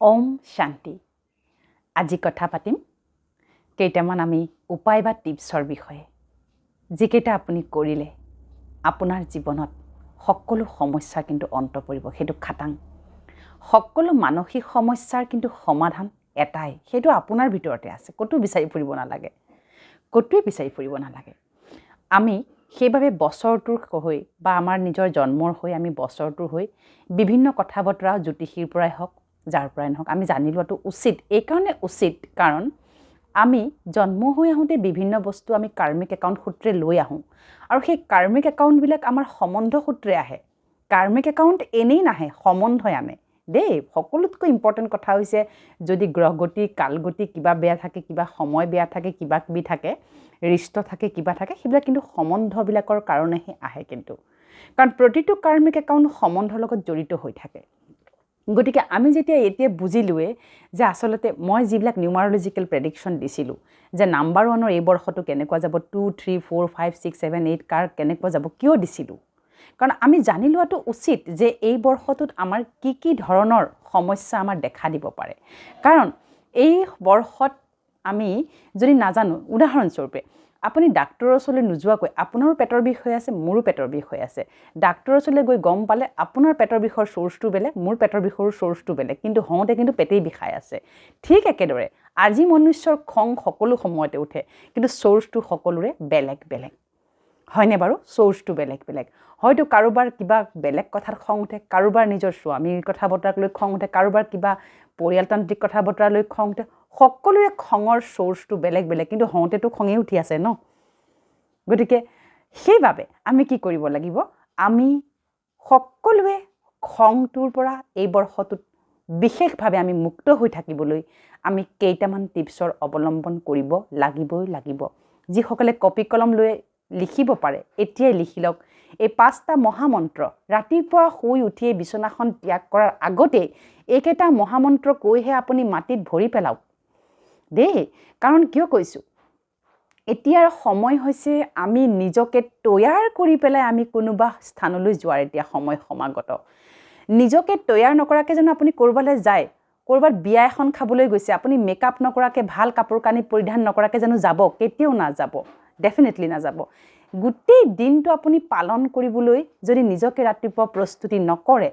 ওম শান্তি। আজি কথা পাতিম কেইটামান আমি উপায় বা টিপছৰ বিষয়ে। যিকেইটা আপুনি কৰিলে আপোনাৰ জীৱনত সকলো সমস্যাৰ কিন্তু অন্ত পৰিব সেইটো খাটাং। সকলো মানসিক সমস্যাৰ কিন্তু সমাধান এটাই সেইটো আপোনাৰ ভিতৰতে আছে ক'তো বিচাৰি ফুৰিব নালাগে। ক'তোৱে বিচাৰি ফুৰিব নালাগে। আমি সেইবাবে বছৰটোৰ হৈ বা আমাৰ নিজৰ জন্মৰ হৈ আমি বছৰটোৰ হৈ বিভিন্ন কথা বতৰা জ্যোতিষীৰ পৰাই হওক যাৰ পৰাই নহওক আমি জানি লোৱাটো উচিত। এইকাৰণে উচিত কাৰণ আমি জন্ম হৈ আহোঁতে বিভিন্ন বস্তু আমি কাৰ্মিক একাউণ্ট সূত্ৰে লৈ আহোঁ। আৰু সেই কাৰ্মিক একাউণ্টবিলাক আমাৰ সম্বন্ধ সূত্ৰে আহে। কাৰ্মিক একাউণ্ট এনেই নাহে সম্বন্ধই আনে। দেই সকলোতকৈ ইম্পৰ্টেণ্ট কথা হৈছে যদি গ্ৰহগতি কালগতি কিবা বেয়া থাকে কিবা সময় বেয়া থাকে কিবা কিবি থাকে ৰিষ্ট থাকে কিবা থাকে সেইবিলাক কিন্তু সম্বন্ধবিলাকৰ কাৰণেহে আহে কিন্তু। কাৰণ প্ৰতিটো কাৰ্মিক একাউণ্ট সম্বন্ধৰ লগত জড়িত হৈ থাকে। গতিকে আমি যেতিয়া এতিয়া বুজিলোৱে যে আচলতে মই যিবিলাক নিউমাৰলজিকেল প্ৰেডিকশ্যন দিছিলোঁ যে নাম্বাৰ ওৱানৰ এই বৰ্ষটো কেনেকুৱা যাব two three four five six seven eight কাৰ কেনেকুৱা যাব কিয় দিছিলোঁ? কাৰণ আমি জানি লোৱাটো উচিত যে এই বৰ্ষটোত আমাৰ কি কি ধৰণৰ সমস্যা আমাৰ দেখা দিব পাৰে। কাৰণ এই বৰ্ষত আমি যদি নাজানো উদাহৰণস্বৰূপে আপুনি ডাক্তৰৰ ওচৰলৈ নোযোৱাকৈ আপোনাৰো পেটৰ বিষ হৈ আছে মোৰো পেটৰ বিষ হৈ আছে। ডাক্তৰৰ ওচৰলৈ গৈ গম পালে আপোনাৰ পেটৰ বিষৰ চ'ৰ্চটো বেলেগ মোৰ পেটৰ বিষৰো চ'ৰ্চটো বেলেগ। কিন্তু হওঁতে কিন্তু পেটেই বিষাই আছে। ঠিক একেদৰে আজি মনুষ্যৰ খং সকলো সময়তে উঠে কিন্তু চ'ৰ্চটো সকলোৰে বেলেগ বেলেগ। হয়নে বাৰু? চ'ৰ্চটো বেলেগ বেলেগ। হয়তো কাৰোবাৰ কিবা বেলেগ কথাত খং উঠে কাৰোবাৰ নিজৰ স্বামীৰ কথা বতৰাক লৈ খং উঠে কাৰোবাৰ কিবা পৰিয়ালতান্ত্ৰিক কথা বতৰা লৈ খং উঠে। সকলোৰে খঙৰ চ'ৰ্চটো বেলেগ বেলেগ কিন্তু হওঁতেতো খঙেই উঠি আছে ন? গতিকে সেইবাবে আমি কি কৰিব লাগিব? আমি সকলোৱে খংটোৰ পৰা এই বৰ্ষটোত বিশেষভাৱে আমি মুক্ত হৈ থাকিবলৈ আমি কেইটামান টিপছৰ অৱলম্বন কৰিব লাগিবই লাগিব। যিসকলে কপি কলম লৈ লিখিব পাৰে এতিয়াই লিখি লওক। এই পাঁচটা মহামন্ত্ৰ ৰাতিপুৱা শুই উঠিয়ে বিচনাখন ত্যাগ কৰাৰ আগতেই এইকেইটা মহামন্ত্ৰ কৈহে আপুনি মাটিত ভৰি পেলাওক। দেই, কাৰণ কিয় কৈছোঁ? এতিয়াৰ সময় হৈছে আমি নিজকে তৈয়াৰ কৰি পেলাই আমি কোনোবা স্থানলৈ যোৱাৰ এতিয়া সময় সমাগত। নিজকে তৈয়াৰ নকৰাকৈ জানো আপুনি ক'ৰবালৈ যায়, ক'ৰবাত বিয়া এখন খাবলৈ গৈছে, আপুনি মেকআপ নকৰাকৈ, ভালো কাপোৰ কানি পৰিধান নকৰাকৈ জানো যাব, কেতিয়াও নাযাব ডেফিনেটলি নাযাব। গোটেই দিনটো আপুনি পালন কৰিবলৈ যদি নিজকে ৰাতিপুৱা প্ৰস্তুতি নকৰে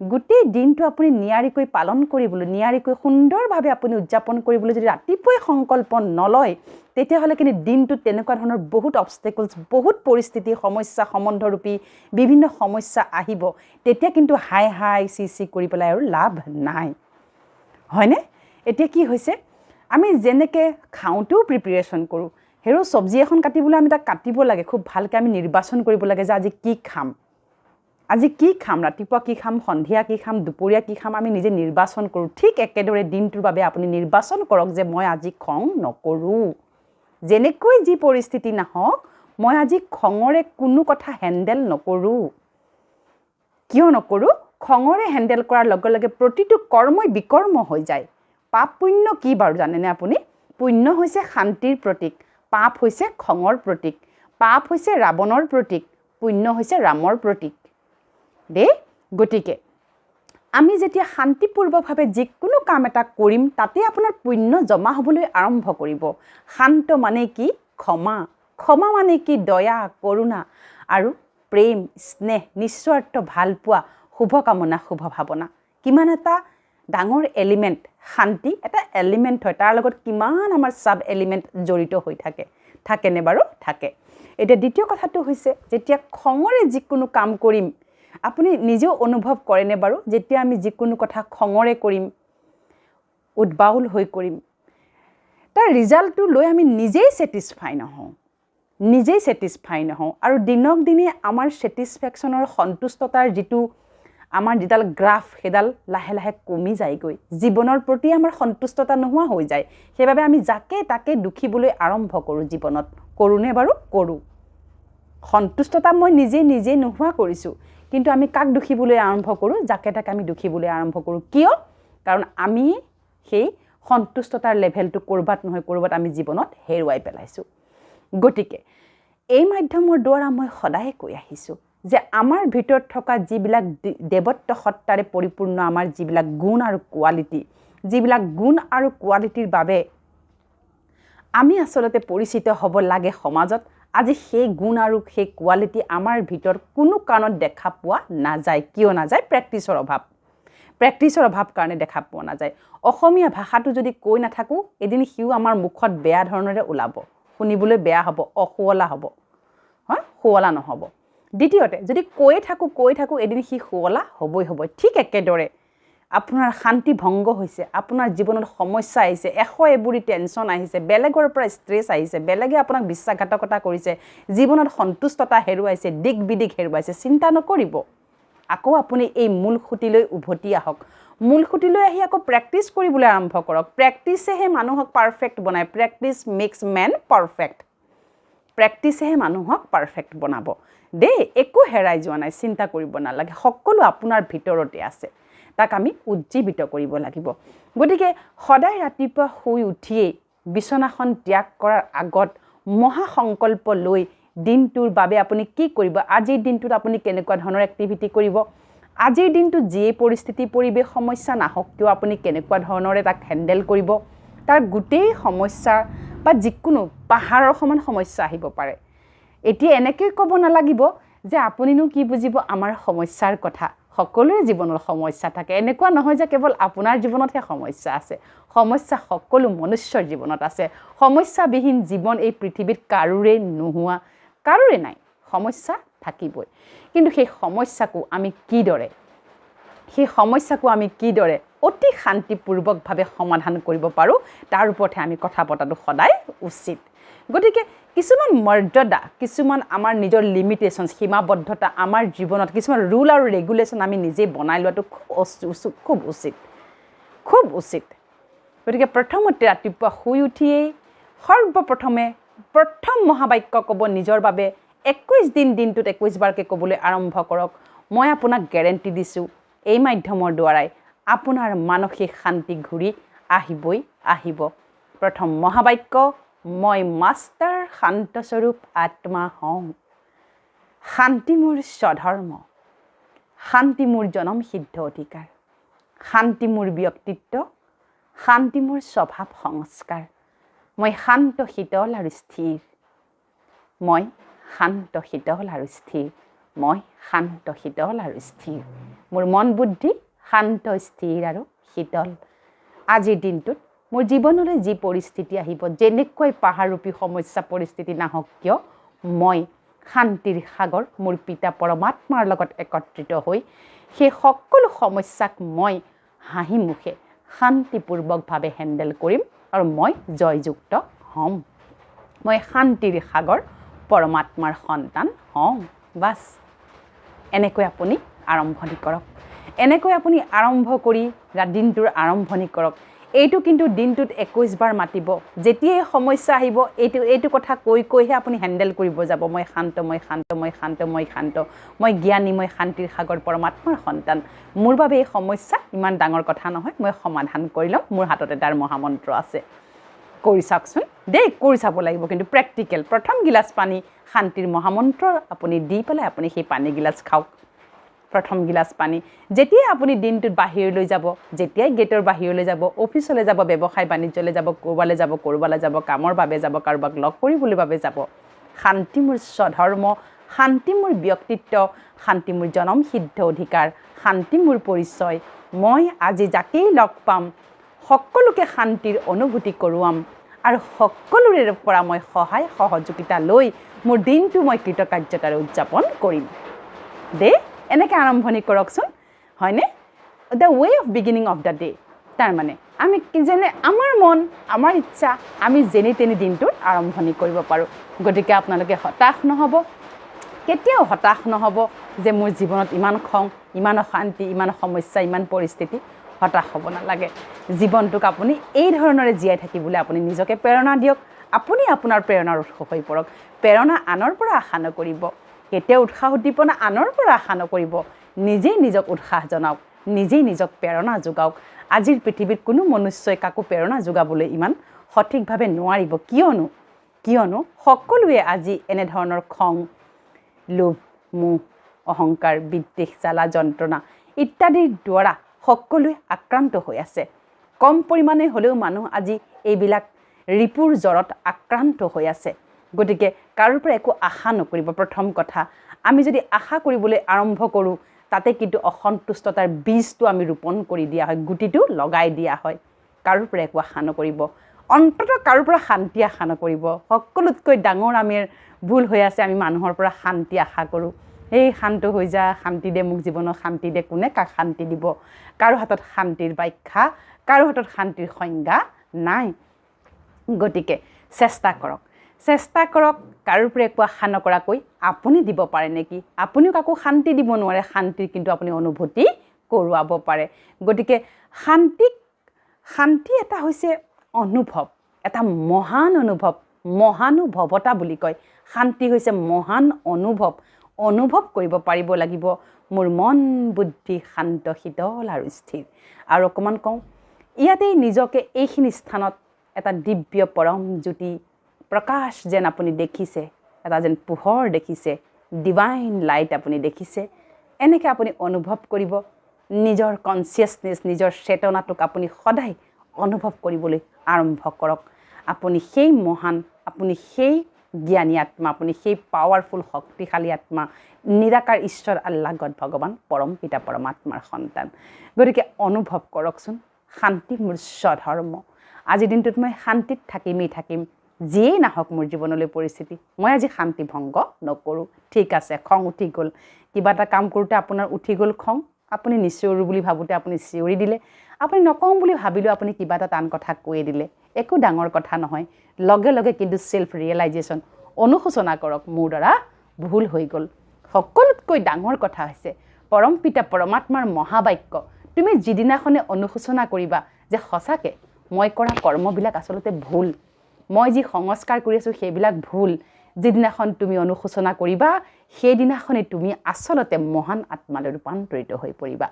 গোটেই দিনটো আপুনি নিয়াৰিকৈ পালন কৰিবলৈ, নিয়াৰিকৈ সুন্দৰভাৱে আপুনি উদযাপন কৰিবলৈ যদি ৰাতিপুৱাই সংকল্প নলয়, তেতিয়াহ'লে কিন্তু দিনটোত তেনেকুৱা ধৰণৰ বহুত অবষ্টেকলছ বহুত পৰিস্থিতি, সমস্যা, সম্বন্ধৰূপী বিভিন্ন সমস্যা আহিব। তেতিয়া কিন্তু হাই হাই, চি চি কৰি পেলাই আৰু লাভ নাই। হয়নে? এতিয়া কি হৈছে? আমি যেনেকৈ খাওঁতেও প্ৰিপেৰেশ্যন কৰোঁ, হেৰৌ চব্জি এখন কাটিবলৈ আমি তাক কাটিব লাগে, খুব ভালকৈ আমি নিৰ্বাচন কৰিব লাগে যে আজি কি খাম। আজি কি খাম? ৰাতিপুৱা কি খাম? সন্ধিয়া কি খাম? দুপৰীয়া কি খাম? আমি নিজে নিৰ্বাচন কৰোঁ। ঠিক একেদৰে দিনটোৰ বাবে আপুনি নিৰ্বাচন কৰক যে মই আজি খং নকৰোঁ। যেনেকৈ যি পৰিস্থিতি নাহওক মই আজি খঙৰে কোনো কথা হেণ্ডেল নকৰোঁ। কিয় নকৰোঁ? খঙৰে হেণ্ডেল কৰাৰ লগে লগে প্ৰতিটো কৰ্মই বিকৰ্ম হৈ যায়। পাপ পুণ্য কি বাৰু জানেনে আপুনি? পুণ্য হৈছে শান্তিৰ প্ৰতীক পাপ হৈছে খঙৰ প্ৰতীক পাপ হৈছে ৰাৱণৰ প্ৰতীক পুণ্য হৈছে ৰামৰ প্ৰতীক। দেই গতিকে আমি যেতিয়া শান্তিপূৰ্বকভাৱে যিকোনো কাম এটা কৰিম, তাতে আপোনাৰ পুণ্য জমা হ'বলৈ আৰম্ভ কৰিব। শান্ত মানে কি? ক্ষমা। ক্ষমা মানে কি? দয়া, কৰোণা আৰু প্ৰেম, স্নেহ, নিস্বাৰ্থ ভালপোৱা শুভকামনা শুভ ভাৱনা। কিমান এটা ডাঙৰ এলিমেণ্ট শান্তি এটা এলিমেণ্ট হয়। তাৰ লগত কিমান আমাৰ ছাব এলিমেণ্ট জড়িত হৈ থাকে। থাকেনে বাৰু? থাকে। এতিয়া দ্বিতীয় কথাটো হৈছে, যেতিয়া খঙৰে যিকোনো কাম কৰিম আপুনি নিজেও অনুভৱ কৰেনে বাৰু? যেতিয়া আমি যিকোনো কথা খঙৰে কৰিম উদ্বাউল হৈ কৰিম তাৰ ৰিজাল্টটো লৈ আমি নিজেই ছেটিছফাই নহওঁ। নিজেই ছেটিছফাই নহওঁ। আৰু দিনক দিনে আমাৰ ছেটিছফেকশ্যনৰ সন্তুষ্টতাৰ যিটো আমাৰ যিডাল গ্ৰাফ সেইডাল লাহে লাহে কমি যায়গৈ। জীৱনৰ প্ৰতি আমাৰ সন্তুষ্টতা নোহোৱা হৈ যায়। সেইবাবে আমি যাকে তাকে দুখিবলৈ আৰম্ভ কৰোঁ জীৱনত। কৰোঁনে বাৰু? কৰোঁ। সন্তুষ্টতা মই নিজে নিজে নোহোৱা কৰিছোঁ। কিন্তু আমি কাক দুখিবলৈ আৰম্ভ কৰোঁ যাকে তাকে আমি দুখিবলৈ আৰম্ভ কৰোঁ। কিয়? কাৰণ আমি সেই সন্তুষ্টতাৰ লেভেলটো ক'ৰবাত নহয়, ক'ৰবাত আমি জীৱনত হেৰুৱাই পেলাইছোঁ। গতিকে, এই মাধ্যমৰ দ্বাৰা মই সদায়ে কৈ আহিছোঁ যে আমাৰ ভিতৰত থকা যিবিলাক দেৱত্ব সত্তাৰে পৰিপূৰ্ণ আমাৰ যিবিলাক গুণ আৰু কোৱালিটি যিবিলাক গুণ আৰু কোৱালিটিৰ বাবে আমি আচলতে পৰিচিত হ'ব লাগে সমাজত। আজি সেই গুণ আৰু সেই কোৱালিটি আমাৰ ভিতৰত কোনো কাৰণত দেখা পোৱা নাযায়। কিয় নাযায়? প্ৰেক্টিচৰ অভাৱ। প্ৰেক্টিচৰ অভাৱ কাৰণে দেখা পোৱা নাযায়। অসমীয়া ভাষাটো যদি কৈ নাথাকোঁ এদিন সিও আমাৰ মুখত বেয়া ধৰণেৰে ওলাব। শুনিবলৈ বেয়া হ'ব অসুৱলা হ'ব। হয় শুৱলা নহ'ব। দ্বিতীয়তে যদি কৈয়ে থাকোঁ কৈ থাকোঁ এদিন সি শুৱলা হ'বই হ'ব ঠিক একেদৰে। আপোনাৰ শান্তি ভংগ হৈছে, আপোনাৰ জীৱনত সমস্যা আহিছে, এশ এবুৰি টেনশ্যন আহিছে, বেলেগৰ পৰা ষ্ট্ৰেছ আহিছে, বেলেগে আপোনাক বিশ্বাসঘাতকতা কৰিছে, জীৱনত সন্তুষ্টতা হেৰুৱাইছে দিক বিদিক হেৰুৱাইছে, চিন্তা নকৰিব। আকৌ আপুনি এই মূল খুঁটিলৈ উভতি আহক। মূল খুঁটিলৈ আহি আকৌ প্ৰেক্টিচ কৰিবলৈ আৰম্ভ কৰক। প্ৰেক্টিচেহে মানুহক পাৰফেক্ট বনায়। প্ৰেক্টিচ মেক্স মেন পাৰফেক্ট প্ৰেক্টিচেহে মানুহক পাৰফেক্ট বনাব। দেই, একো হেৰাই যোৱা নাই, চিন্তা কৰিব নালাগে। সকলো আপোনাৰ ভিতৰতে আছে। তাক আমি উজ্জীৱিত কৰিব লাগিব। গতিকে সদায় ৰাতিপুৱা শুই উঠিয়েই বিচনাখন ত্যাগ কৰাৰ আগত মহাসংকল্প লৈ দিনটোৰ বাবে আপুনি কি কৰিব? আজিৰ দিনটোত আপুনি কেনেকুৱা ধৰণৰ এক্টিভিটি কৰিব? আজিৰ দিনটোত যিয়েই পৰিস্থিতি পৰিৱেশ সমস্যা নাহক কিয় আপুনি কেনেকুৱা ধৰণৰে তাক হেণ্ডেল কৰিব? তাৰ গোটেই সমস্যা বা যিকোনো পাহাৰৰ সমান সমস্যা আহিব পাৰে। এতিয়া এনেকৈ ক'ব নালাগিব যে আপুনিনো কি বুজিব? আমাৰ সমস্যাৰ কথা। সকলোৰে জীৱনত সমস্যা থাকে। এনেকুৱা নহয় যে কেৱল আপোনাৰ জীৱনতহে সমস্যা আছে। সমস্যা সকলো মনুষ্যৰ জীৱনত আছে। সমস্যাবিহীন জীৱন এই পৃথিৱীত কাৰোৰে নোহোৱা, কাৰোৰে নাই। সমস্যা থাকিবই। কিন্তু সেই সমস্যাকো আমি কিদৰে, সেই সমস্যাকো আমি কিদৰে অতি শান্তিপূৰ্বকভাৱে সমাধান কৰিব পাৰোঁ, তাৰ ওপৰতহে আমি কথা পতাটো সদায় উচিত। গতিকে কিছুমান মৰ্যাদা কিছুমান আমাৰ নিজৰ লিমিটেশ্যন সীমাবদ্ধতা আমাৰ জীৱনত কিছুমান ৰুল আৰু ৰেগুলেশ্যন আমি নিজেই বনাই লোৱাটো খুব খুব উচিত। খুব উচিত। গতিকে প্ৰথমতে ৰাতিপুৱা শুই উঠিয়েই সৰ্বপ্ৰথমে প্ৰথম মহাবাক্য ক'ব নিজৰ বাবে একৈছ দিন দিনটোত একৈছবাৰকৈ ক'বলৈ আৰম্ভ কৰক। মই আপোনাক গেৰেণ্টি দিছোঁ এই মাধ্যমৰ দ্বাৰাই আপোনাৰ মানসিক শান্তি ঘূৰি আহিবই আহিব। প্ৰথম মহাবাক্য মই মাষ্টাৰ শান্তস্বৰূপ আত্মা হওঁ। শান্তি মোৰ স্বধৰ্ম। শান্তি মোৰ জনম সিদ্ধ অধিকাৰ। শান্তি মোৰ ব্যক্তিত্ব। শান্তি মোৰ স্বভাৱ সংস্কাৰ। মই শান্ত শীতল আৰু স্থিৰ। মই শান্ত শীতল আৰু স্থিৰ। মই শান্ত শীতল আৰু স্থিৰ। মোৰ মন বুদ্ধি শান্ত স্থিৰ আৰু শীতল। আজিৰ দিনটোত মোৰ জীৱনলৈ যি পৰিস্থিতি আহিব যেনেকৈ পাহাৰৰূপী সমস্যা পৰিস্থিতি নাহক কিয় মই শান্তিৰ সাগৰ মোৰ পিতা পৰমাত্মাৰ লগত একত্ৰিত হৈ সেই সকলো সমস্যাক মই হাঁহি মুখে শান্তিপূৰ্বকভাৱে হেণ্ডেল কৰিম আৰু মই জয়যুক্ত হ'ম। মই শান্তিৰ সাগৰ পৰমাত্মাৰ সন্তান হওঁ বাছ এনেকৈ আপুনি আৰম্ভণি কৰক। এনেকৈ আপুনি আৰম্ভ কৰি দিনটোৰ আৰম্ভণি কৰক। এইটো কিন্তু দিনটোত একৈছবাৰ মাতিব। যেতিয়াই সমস্যা আহিব এইটো এইটো কথা কৈ কৈহে আপুনি হেণ্ডেল কৰিব যাব। মই শান্ত মই শান্ত মই শান্ত মই শান্ত। মই জ্ঞানী মই শান্তিৰ সাগৰ পৰমাত্মাৰ সন্তান। মোৰ বাবে এই সমস্যা ইমান ডাঙৰ কথা নহয়। মই সমাধান কৰি ল'ম। মোৰ হাতত এটাৰ মহামন্ত্ৰ আছে। কৰি চাওকচোন। দেই কৰি চাব লাগিব। কিন্তু প্ৰেক্টিকেল প্ৰথম গিলাচ পানী শান্তিৰ মহামন্ত্ৰ আপুনি দি পেলাই আপুনি সেই পানী গিলাচ খাওক। প্ৰথম গিলাচ পানী। যেতিয়াই আপুনি দিনটোত বাহিৰলৈ যাব যেতিয়াই গেটৰ বাহিৰলৈ যাব অফিচলৈ যাব ব্যৱসায় বাণিজ্যলৈ যাব ক'ৰবালৈ যাব ক'ৰবালৈ যাব কামৰ বাবে যাব কাৰোবাক লগ কৰিবলৈ বাবে যাব শান্তি মোৰ স্বধৰ্ম শান্তি মোৰ ব্যক্তিত্ব শান্তি মোৰ জনম সিদ্ধ অধিকাৰ শান্তি মোৰ পৰিচয় মই আজি যাকেই লগ পাম সকলোকে শান্তিৰ অনুভূতি কৰোৱাম আৰু সকলোৰে পৰা মই সহায় সহযোগিতা লৈ মোৰ দিনটো মই কৃতকাৰ্যতাৰে উদযাপন কৰিম। দেই এনেকৈ আৰম্ভণি কৰকচোন হয়নে? The way of beginning of the day তাৰমানে আমি যেনে আমাৰ মন আমাৰ ইচ্ছা আমি যেনি তেনি দিনটোত আৰম্ভণি কৰিব পাৰোঁ। গতিকে আপোনালোকে হতাশ নহ'ব কেতিয়াও হতাশ নহ'ব যে মোৰ জীৱনত ইমান খং ইমান অশান্তি ইমান সমস্যা ইমান পৰিস্থিতি হতাশ হ'ব নালাগে। জীৱনটোক আপুনি এই ধৰণেৰে জীয়াই থাকিবলৈ আপুনি নিজকে প্ৰেৰণা দিয়ক। আপুনি আপোনাৰ প্ৰেৰণাৰ উৎস হৈ পৰক। প্ৰেৰণা আনৰ পৰা আশা নকৰিব। কেতিয়াও উৎসাহ উদ্দীপনা আনৰ পৰা আশা নকৰিব। নিজেই নিজক উৎসাহ জনাওক। নিজেই নিজক প্ৰেৰণা যোগাওক। আজিৰ পৃথিৱীত কোনো মনুষ্যই কাকো প্ৰেৰণা যোগাবলৈ ইমান সঠিকভাৱে নোৱাৰিব। কিয়নো কিয়নো সকলোৱে আজি এনেধৰণৰ খং লোভ মোহ অহংকাৰ বিদ্বেষ জ্বালা যন্ত্ৰণা ইত্যাদিৰ দ্বাৰা সকলোৱে আক্ৰান্ত হৈ আছে। কম পৰিমাণে হ'লেও মানুহ আজি এইবিলাক ৰিপুৰ জ্বৰত আক্ৰান্ত হৈ আছে। গতিকে কাৰোৰ পৰা একো আশা নকৰিব প্ৰথম কথা। আমি যদি আশা কৰিবলৈ আৰম্ভ কৰোঁ তাতে কিন্তু অসন্তুষ্টতাৰ বীজটো আমি ৰোপণ কৰি দিয়া হয় গুটিটো লগাই দিয়া হয়। কাৰোৰ পৰা একো আশা নকৰিব। অন্ততঃ কাৰোৰ পৰা শান্তি আশা নকৰিব। সকলোতকৈ ডাঙৰ আমিৰ ভুল হৈ আছে আমি মানুহৰ পৰা শান্তি আশা কৰোঁ। এই শান্ত হৈ যা শান্তি দে মোক জীৱনত শান্তি দে কোনে কাক শান্তি দিব? কাৰো হাতত শান্তিৰ ব্যাখ্যা কাৰো হাতত শান্তিৰ সংজ্ঞা নাই। গতিকে চেষ্টা কৰক। চেষ্টা কৰক কাৰোৰ পৰা একো আশা নকৰাকৈ আপুনি দিব পাৰে নেকি? আপুনিও কাকো শান্তি দিব নোৱাৰে শান্তিৰ কিন্তু আপুনি অনুভূতি কৰোৱাব পাৰে। গতিকে শান্তিক শান্তি এটা হৈছে অনুভৱ এটা মহান অনুভৱ মহানুভৱতা বুলি কয়। শান্তি হৈছে মহান অনুভৱ অনুভৱ কৰিব পাৰিব লাগিব। মোৰ মন বুদ্ধি শান্ত শীতল আৰু স্থিৰ। আৰু অকণমান কওঁ ইয়াতেই নিজকে এইখিনি স্থানত এটা দিব্য পৰম জ্যোতি প্ৰকাশ যেন আপুনি দেখিছে এটা যেন পোহৰ দেখিছে ডিভাইন লাইট আপুনি দেখিছে এনেকৈ আপুনি অনুভৱ কৰিব নিজৰ কনচিয়াছনেছ নিজৰ চেতনাটোক আপুনি সদায় অনুভৱ কৰিবলৈ আৰম্ভ কৰক। আপুনি সেই মহান আপুনি সেই জ্ঞানী আত্মা আপুনি সেই পাৱাৰফুল শক্তিশালী আত্মা নিৰাকাৰ ঈশ্বৰ আল্লাহ গড ভগৱান পৰম পিতা পৰমাত্মাৰ সন্তান। গতিকে অনুভৱ কৰকচোন শান্তি মোৰ স্বধৰ্ম। আজিৰ দিনটোত মই শান্তিত থাকিমেই থাকিম। যিয়েই নাহক মোৰ জীৱনলৈ পৰিস্থিতি মই আজি শান্তি ভংগ নকৰোঁ। ঠিক আছে খং উঠি গ'ল। কিবা এটা কাম কৰোঁতে আপোনাৰ উঠি গ'ল খং। আপুনি নিচিঞৰোঁ বুলি ভাবোঁতে আপুনি চিঞৰি দিলে। আপুনি নকওঁ বুলি ভাবিলেও আপুনি কিবা এটা টান কথা কৈয়ে দিলে। একো ডাঙৰ কথা নহয়। লগে লগে কিন্তু ছেল্ফ ৰিয়েলাইজেশ্যন অনুশোচনা কৰক মোৰ দ্বাৰা ভুল হৈ গ'ল। সকলোতকৈ ডাঙৰ কথা হৈছে পৰম পিতা পৰমাত্মাৰ মহাবাক্য। তুমি যিদিনাখনে অনুশোচনা কৰিবা যে সঁচাকৈ মই কৰা কৰ্মবিলাক আচলতে ভুল। মই যি সংস্কাৰ কৰি আছোঁ সেইবিলাক ভুল। যিদিনাখন তুমি অনুশোচনা কৰিবা সেইদিনাখনেই তুমি আচলতে মহান আত্মালৈ ৰূপান্তৰিত হৈ পৰিবা।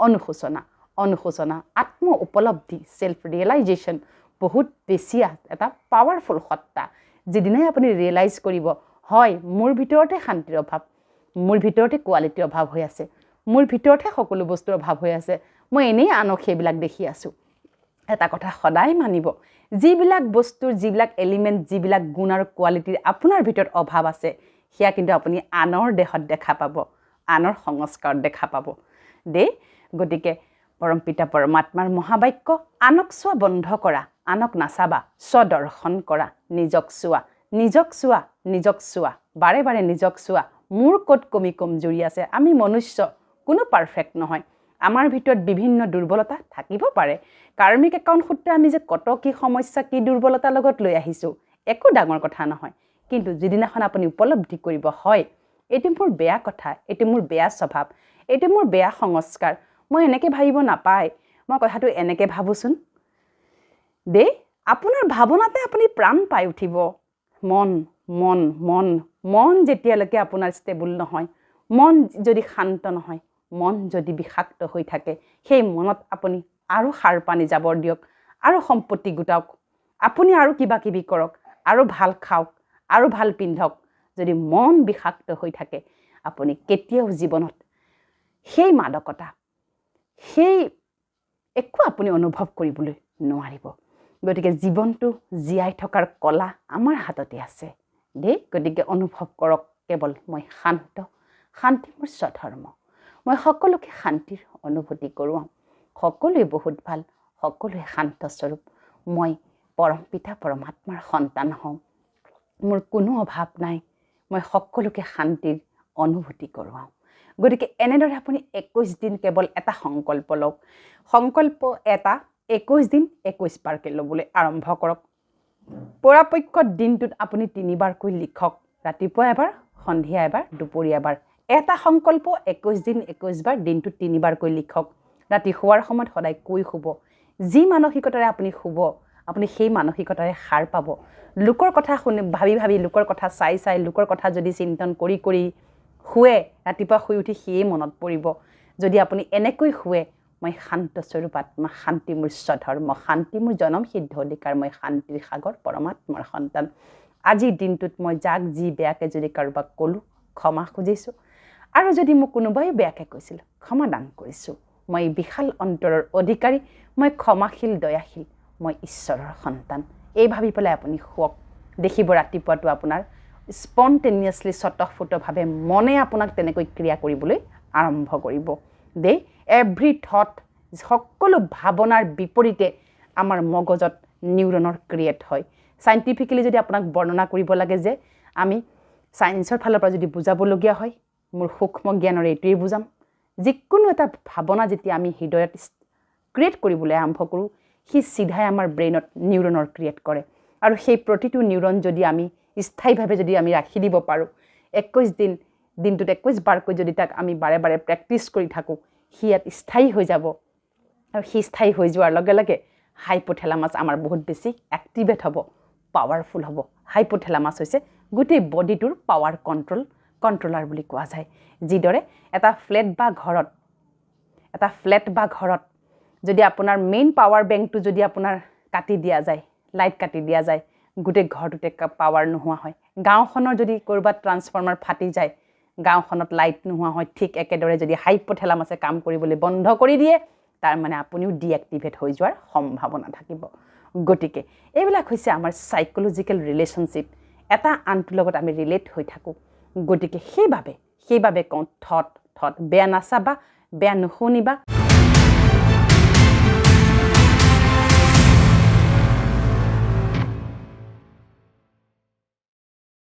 অনুশোচনা অনুশোচনা আত্ম উপলব্ধি ছেল্ফ ৰিয়েলাইজেশ্যন বহুত বেছি এটা পাৱাৰফুল সত্তা। যিদিনাই আপুনি ৰিয়েলাইজ কৰিব হয় মোৰ ভিতৰতে শান্তিৰ অভাৱ মোৰ ভিতৰতে কোৱালিটিৰ অভাৱ হৈ আছে মোৰ ভিতৰতহে সকলো বস্তুৰ অভাৱ হৈ আছে মই এনেই আনক সেইবিলাক দেখি আছোঁ। এটা কথা সদায় মানিব। যিবিলাক বস্তুৰ যিবিলাক এলিমেণ্ট যিবিলাক গুণ আৰু কোৱালিটিৰ আপোনাৰ ভিতৰত অভাৱ আছে সেয়া কিন্তু আপুনি আনৰ দেহত দেখা পাব আনৰ সংস্কাৰত দেখা পাব। দেই গতিকে পৰম পিতা পৰমাত্মাৰ মহাবাক্য আনক চোৱা বন্ধ কৰা আনক নাচাবা স্বদৰ্শন কৰা নিজক চোৱা নিজক চোৱা নিজক চোৱা বাৰে বাৰে নিজক চোৱা মোৰ ক'ত কমি কমজুৰি আছে আমি মনুষ্য কোনো পাৰফেক্ট নহয়। আমাৰ ভিতৰত বিভিন্ন দুৰ্বলতা থাকিব পাৰে। কাৰ্মিক একাউণ্ট সূত্ৰে আমি যে কত কি সমস্যা কি দুৰ্বলতাৰ লগত লৈ আহিছোঁ একো ডাঙৰ কথা নহয়। কিন্তু যিদিনাখন আপুনি উপলব্ধি কৰিব হয় এইটো মোৰ বেয়া কথা এইটো মোৰ বেয়া স্বভাৱ এইটো মোৰ বেয়া সংস্কাৰ মই এনেকৈ ভাবিব নাপায়। মই কথাটো এনেকৈ ভাবোঁচোন। দেই আপোনাৰ ভাৱনাতে আপুনি প্ৰাণ পাই উঠিব। মন মন মন মন যেতিয়ালৈকে আপোনাৰ ষ্টেবল নহয় মন যদি শান্ত নহয়। মন যদি বিষাক্ত হৈ থাকে সেই মনত আপুনি আৰু সাৰ পানী জাবৰ দিয়ক আৰু সম্পত্তি গোটাওক। আপুনি আৰু কিবা কিবি কৰক আৰু ভাল খাওক আৰু ভাল পিন্ধক। যদি মন বিষাক্ত হৈ থাকে আপুনি কেতিয়াও জীৱনত সেই মাদকতা সেই একো আপুনি অনুভৱ কৰিবলৈ নোৱাৰিব। গতিকে জীৱনটো জীয়াই থকাৰ কলা আমাৰ হাততে আছে। দেই গতিকে অনুভৱ কৰক কেৱল মই শান্ত শান্তি মোৰ স্বধৰ্ম। মই সকলোকে শান্তিৰ অনুভূতি কৰোৱাওঁ সকলোৱে বহুত ভাল সকলোৱে শান্তস্বৰূপ মই পৰম পিতা পৰমাত্মাৰ সন্তান হওঁ। মোৰ কোনো অভাৱ নাই। মই সকলোকে শান্তিৰ অনুভূতি কৰোৱাওঁ গতিকে এনেদৰে আপুনি একৈছ দিন কেৱল এটা সংকল্প লওক। সংকল্প এটা একৈছ দিন একৈছ বাৰকৈ ল'বলৈ আৰম্ভ কৰক। পৰাপক্ষত দিনটোত আপুনি তিনিবাৰকৈ লিখক। ৰাতিপুৱা এবাৰ সন্ধিয়া এবাৰ দুপৰীয়া এবাৰ। এটা সংকল্প একৈছ দিন একৈছবাৰ দিনটোত তিনিবাৰকৈ লিখক। ৰাতি শোৱাৰ সময়ত সদায় কৈ শুব। যি মানসিকতাৰে আপুনি শুব আপুনি সেই মানসিকতাৰে সাৰ পাব। লোকৰ কথা শুনি ভাবি ভাবি লোকৰ কথা চাই চাই লোকৰ কথা যদি চিন্তন কৰি কৰি শুৱে ৰাতিপুৱা শুই উঠি সিয়েই মনত পৰিব। যদি আপুনি এনেকৈ শুৱে মই শান্তস্বৰূপ আত্মা শান্তি মোৰ স্বধৰ্ম শান্তি মোৰ জনম সিদ্ধ অধিকাৰ মই শান্তিৰ সাগৰ পৰমাত্মাৰ সন্তান। আজিৰ দিনটোত মই যাক যি বেয়াকৈ যদি কাৰোবাক ক'লোঁ ক্ষমা খুজিছোঁ। আৰু যদি মোক কোনোবাই বেয়াকৈ কৈছিল, ক্ষমা দান কৰিছোঁ। মই বিশাল অন্তৰৰ অধিকাৰী, মই ক্ষমাশীল, দয়াশীল, মই ঈশ্বৰৰ সন্তান। এই ভাবি পেলাই আপুনি শুৱক। দেখিব ৰাতিপুৱাটো আপোনাৰ স্পণ্টেনিয়াছলি স্বতঃফুতভাৱে মনে আপোনাক তেনেকৈ ক্ৰিয়া কৰিবলৈ আৰম্ভ কৰিব। দেই এভৰি থট সকলো ভাৱনাৰ বিপৰীতে আমাৰ মগজত নিউৰনৰ ক্ৰিয়েট হয়। চাইণ্টিফিকেলি যদি আপোনাক বৰ্ণনা কৰিব লাগে যে আমি ছায়েন্সৰ ফালৰ পৰা যদি বুজাবলগীয়া হয় মোৰ সূক্ষ্ম জ্ঞানৰ এইটোৱেই বুজাম। যিকোনো এটা ভাৱনা যেতিয়া আমি হৃদয়ত ক্ৰিয়েট কৰিবলৈ আৰম্ভ কৰোঁ সি চিধাই আমাৰ ব্ৰেইনত নিউৰনৰ ক্ৰিয়েট কৰে। আৰু সেই প্ৰতিটো নিউৰন যদি আমি স্থায়ীভাৱে যদি আমি ৰাখি দিব পাৰোঁ একৈছ দিন দিনটোত একৈছ বাৰকৈ যদি তাক আমি বাৰে বাৰে প্ৰেক্টিছ কৰি থাকোঁ সি ইয়াত স্থায়ী হৈ যাব। আৰু সি স্থায়ী হৈ যোৱাৰ লগে লগে হাইপথেলামাছ আমাৰ বহুত বেছি এক্টিভেট হ'ব পাৱাৰফুল হ'ব। হাইপথেলামাছ হৈছে গোটেই বডিটোৰ পাৱাৰ কণ্ট্ৰল কণ্ট্ৰলাৰ বুলি কোৱা যায় যিদৰে এটা ফ্লেট বা ঘৰত এটা ফ্লেট বা ঘৰত যদি আপোনাৰ মেইন পাৱাৰ বেংকটো যদি আপোনাৰ কাটি দিয়া যায় লাইট কাটি দিয়া যায় গোটেই ঘৰটোতে পাৱাৰ নোহোৱা হয়। গাঁওখনৰ যদি ক'ৰবাত ট্ৰান্সফৰ্মাৰ ফাটি যায় গাঁওখনত লাইট নোহোৱা হয় ঠিক একেদৰে যদি হাইপথেলামাছে কাম কৰিবলৈ বন্ধ কৰি দিয়ে তাৰমানে আপুনিও ডিএক্টিভেট হৈ যোৱাৰ সম্ভাৱনা থাকিব। গতিকে এইবিলাক হৈছে আমাৰ চাইক'লজিকেল ৰিলেশ্যনশ্বিপ এটা আনটোৰ লগত আমি ৰিলেট হৈ থাকোঁ। গতিকে সেইবাবে সেইবাবে কওঁ থট থট বেয়া নাচাবা বেয়া নুশুনিবা।